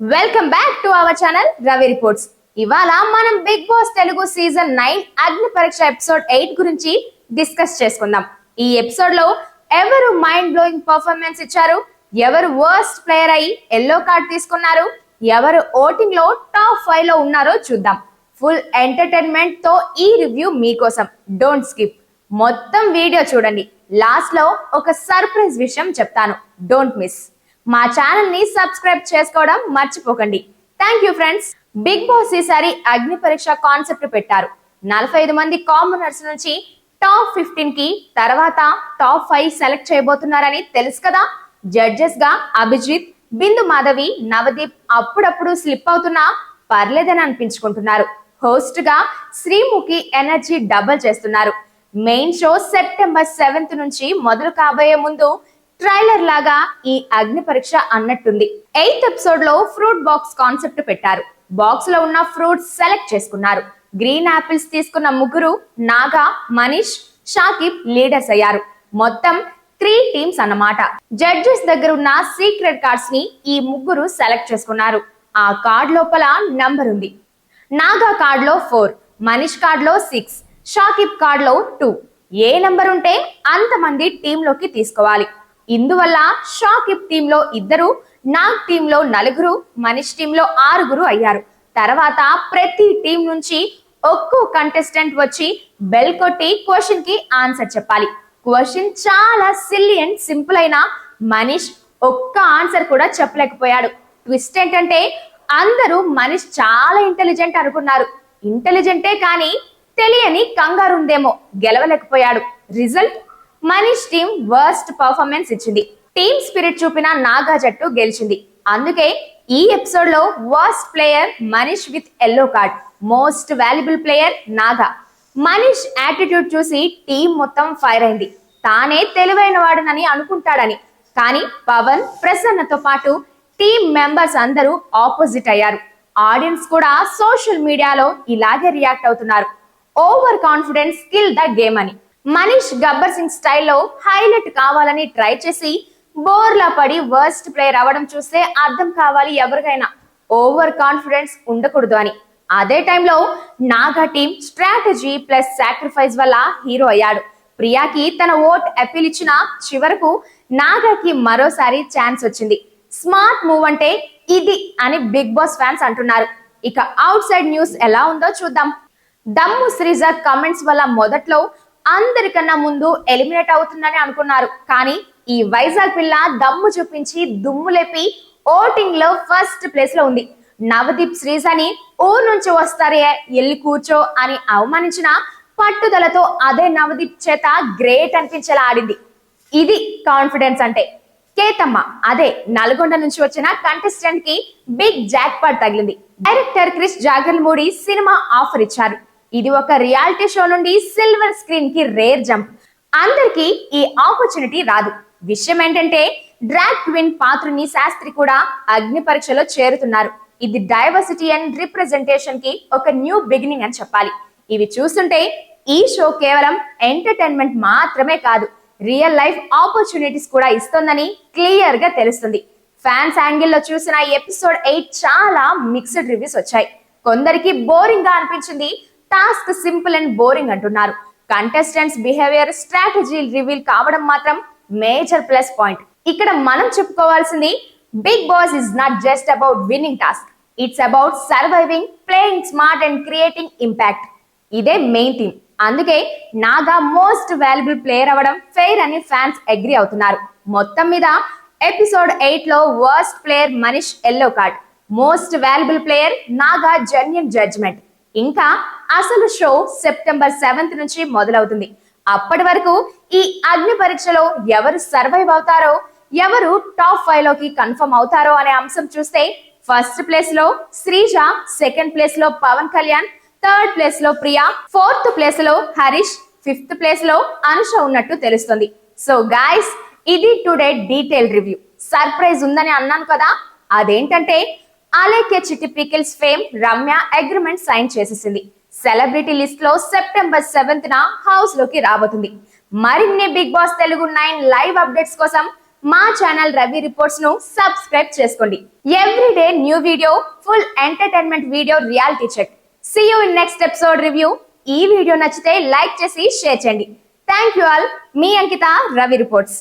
Welcome back to our channel Ravi reports ఇవాళ మనం Bigg Boss Telugu season nine Agni Pariksha episode eight గురించి discuss చేసుకుందాం. ఈ ఎపిసోడ్లో ఎవరు మైండ్ బ్లోయింగ్ పర్ఫార్మెన్స్ ఇచ్చారు? ఎవరు వర్స్ట్ ప్లేయర్ అయి ఎల్లో కార్డ్ తీసుకున్నారు? ఎవరు ఓటింగ్లో టాప్ ఫైవ్లో ఉన్నారో చూద్దాం. ఫుల్ ఎంటర్టైన్మెంట్తో ఈ రివ్యూ మీకోసం. డోంట్ స్కిప్ మొత్తం వీడియో చూడండి. లాస్ట్లో ఒక సర్ప్రైజ్ విషయం చెప్తాను. డోంట్ మిస్ మా ఛానల్ని సబ్స్క్రైబ్ చేసుకోవడం మర్చిపోకండి. Thank you friends Bigg Boss ఈసారి అగ్ని పరీక్ష కాన్సెప్ట్ పెట్టారు. నలభై ఐదు మంది కామనర్స్ నుంచి టాప్ ఫిఫ్టీన్కి తర్వాత టాప్ ఫైవ్ సెలెక్ట్ చేయబోతున్నారని తెలుసు కదా? జడ్జెస్గా అభిజిత్ బిందు మాధవి నవదీప్ అప్పుడప్పుడు స్లిప్ అవుతున్నా పర్లేదని అనిపించుకుంటున్నారు. హోస్ట్గా శ్రీముఖి ఎనర్జీ డబుల్ చేస్తున్నారు. మెయిన్ షో సెప్టెంబర్ సెవెంత్ నుంచి మొదలు కాబోయే ముందు ట్రైలర్ లాగా ఈ అగ్ని పరీక్ష అన్నట్టుంది. ఎయిత్ ఎపిసోడ్లో ఫ్రూట్ బాక్స్ కాన్సెప్ట్ పెట్టారు. బాక్స్లో ఉన్న ఫ్రూట్స్ సెలెక్ట్ చేసుకున్నారు. గ్రీన్ యాపిల్స్ తీసుకున్న ముగ్గురు నాగా మనీష్ షాకిబ్ లీడర్స్ అయ్యారు. మొత్తం త్రీ టీమ్స్ అన్నమాట. జడ్జెస్ దగ్గర ఉన్న సీక్రెట్ కార్డ్స్ని ఈ ముగ్గురు సెలెక్ట్ చేసుకున్నారు. ఆ కార్డ్ లోపల నంబర్ ఉంది. నాగా కార్డ్లో ఫోర్ మనీష్ కార్డ్లో సిక్స్ షాకిబ్ కార్డ్లో టూ ఏ నంబర్ ఉంటే అంతమంది టీంలోకి తీసుకోవాలి. ఇందువల్ల షాకిబ్ టీంలో ఇద్దరు నాగ్ టీంలో నలుగురు మనీష్ టీంలో ఆరుగురు అయ్యారు. తర్వాత ప్రతి టీం నుంచి ఒక్కో కంటెస్టెంట్ వచ్చి బెల్ కొట్టి క్వశ్చన్కి ఆన్సర్ చెప్పాలి. క్వశ్చన్ చాలా సిల్లీ అండ్ సింపుల్ అయిన మనీష్ ఒక్క ఆన్సర్ కూడా చెప్పలేకపోయాడు. ట్విస్ట్ ఏంటంటే అందరూ మనీష్ చాలా ఇంటెలిజెంట్ అనుకున్నారు. ఇంటెలిజెంటే కానీ తెలియని కంగారు ఉందేమో గెలవలేకపోయాడు. Result Manish team worst performance ఇచ్చింది. టీమ్ స్పిరిట్ చూపిన నాగా జట్టు గెలిచింది. అందుకే ఈ ఎపిసోడ్లో worst player Manish with yellow card most valuable player Naga. Manish attitude చూసి టీం మొత్తం ఫైర్ అయింది. తానే తెలివైన వాడనని అనుకుంటాడని. కానీ పవన్ ప్రసన్నతో పాటు టీం మెంబర్స్ అందరూ ఆపోజిట్ అయ్యారు. ఆడియన్స్ కూడా సోషల్ మీడియాలో ఇలాగే రియాక్ట్ అవుతున్నారు. Over confidence skill the game అని. మనీష్ గబ్బర్ సింగ్ స్టైల్లో హైలైట్ కావాలని ట్రై చేసి బోర్లా పడి వర్స్ట్ ప్లేయర్ అవ్వడం చూస్తే అర్థం కావాలి ఎవరికైనా. ఓవర్ కాన్ఫిడెన్స్ ఉండకూడదు అని. అదే టైంలో Naga team strategy plus sacrifice వల్ల హీరో అయ్యాడు. ప్రియాకి తన ఓట్ అప్పీల్ ఇచ్చిన చివరకు నాగాకి మరోసారి ఛాన్స్ వచ్చింది. స్మార్ట్ మూవ్ అంటే ఇది అని బిగ్ బాస్ ఫ్యాన్స్ అంటున్నారు. ఇక అవుట్ సైడ్ న్యూస్ ఎలా ఉందో చూద్దాం. దమ్ము శ్రీజ కమెంట్స్ వల్ల మొదట్లో అందరికన్నా ముందు ఎలిమినేట్ అవుతుందని అనుకున్నారు. కానీ ఈ వైజాగ్ పిల్ల దమ్ము చూపించి దుమ్ము లేపి ఓటింగ్లో ఫస్ట్ ప్లేస్లో ఉంది. నవదీప్ శ్రీజని ఊరు నుంచి వస్తారే ఎల్లి కూర్చో అని అవమానించిన పట్టుదలతో అదే నవదీప్ చేత గ్రేట్ అనిపించేలా ఆడింది. ఇది కాన్ఫిడెన్స్ అంటే. కేతమ్మ అదే నల్గొండ నుంచి వచ్చిన కంటెస్టెంట్కి బిగ్ జాక్ పాట్ తగిలింది. Director Krish Jagarlamudi cinema offer ఇచ్చారు. ఇది ఒక రియాలిటీ షో నుండి సిల్వర్ స్క్రీన్కి రేర్ జంప్. అందరికి ఈ ఆపర్చునిటీ రాదు. విషయం ఏంటంటే డ్రాగ్ క్వీన్ పాత్రుని శాస్త్రి కూడా అగ్ని పరీక్షలో చేరుతున్నారు. ఇది డైవర్సిటీ అండ్ రిప్రజెంటేషన్కి ఒక న్యూ బిగినింగ్ అని చెప్పాలి. ఇవి చూస్తుంటే ఈ షో కేవలం ఎంటర్టైన్మెంట్ మాత్రమే కాదు రియల్ లైఫ్ ఆపర్చునిటీస్ కూడా ఇస్తోందని క్లియర్గా తెలుస్తుంది. ఫ్యాన్స్ యాంగిల్లో చూసిన ఎపిసోడ్ ఎయిట్ చాలా మిక్స్డ్ రివ్యూస్ వచ్చాయి. కొందరికి బోరింగ్గా అనిపించింది టాస్క్ సింపుల్ అండ్ బోరింగ్ అంటున్నారు. కంటెస్టెంట్స్ బిహేవియర్ స్ట్రాటజీ రివీల్ కావడం మాత్రం మేజర్ ప్లస్ పాయింట్ ఇక్కడ మనం చెప్పుకోవాల్సింది Bigg Boss is not just about winning task it's about surviving playing smart and creating impact ఇదే మెయిన్ థీమ్ అందుకే నాగా మోస్ట్ వాల్యుబుల్ ప్లేయర్ అవ్వడం fair అని ఫ్యాన్స్ అగ్రి అవుతున్నారు. మొత్తం మీద ఎపిసోడ్ ఎయిట్లో worst player Manish yellow card most valuable player Naga genuine judgement ఇంకా అసలు షో సెప్టెంబర్ సెవెంత్ నుంచి మొదలవుతుంది. అప్పటి వరకు ఈ అగ్ని పరీక్షలో ఎవరు సర్వైవ్ అవుతారో ఎవరు టాప్ ఫైవ్లోకి కన్ఫర్మ్ అవుతారో అనే అంశం చూస్తే ఫస్ట్ ప్లేస్లో శ్రీజ సెకండ్ ప్లేస్లో పవన్ కళ్యాణ్ థర్డ్ ప్లేస్లో ప్రియా ఫోర్త్ ప్లేస్లో హరీష్ ఫిఫ్త్ ప్లేస్లో అనుష ఉన్నట్టు తెలుస్తుంది. సో గాయస్ ఇది టుడే డీటెయిల్ రివ్యూ. సర్ప్రైజ్ ఉందని అన్నాను కదా అదేంటంటే Alekhya Chitti pickles fame Ramya agreement sign చేసేసింది. సెలబ్రిటీ లిస్ట్లో సెప్టెంబర్ సెవెంత్ న హౌస్లోకి రాబోతుంది. మరిన్ని Bigg Boss Telugu nine live updates కోసం మా ఛానల్ రవి రిపోర్ట్స్ను సబ్స్క్రైబ్ చేసుకోండి. Everyday new video full entertainment video reality check see you in next episode review ఈ వీడియో నచ్చితే లైక్ చేసి షేర్ చేయండి. థ్యాంక్ యూ ఆల్ మీ అంకిత రవి రిపోర్ట్స్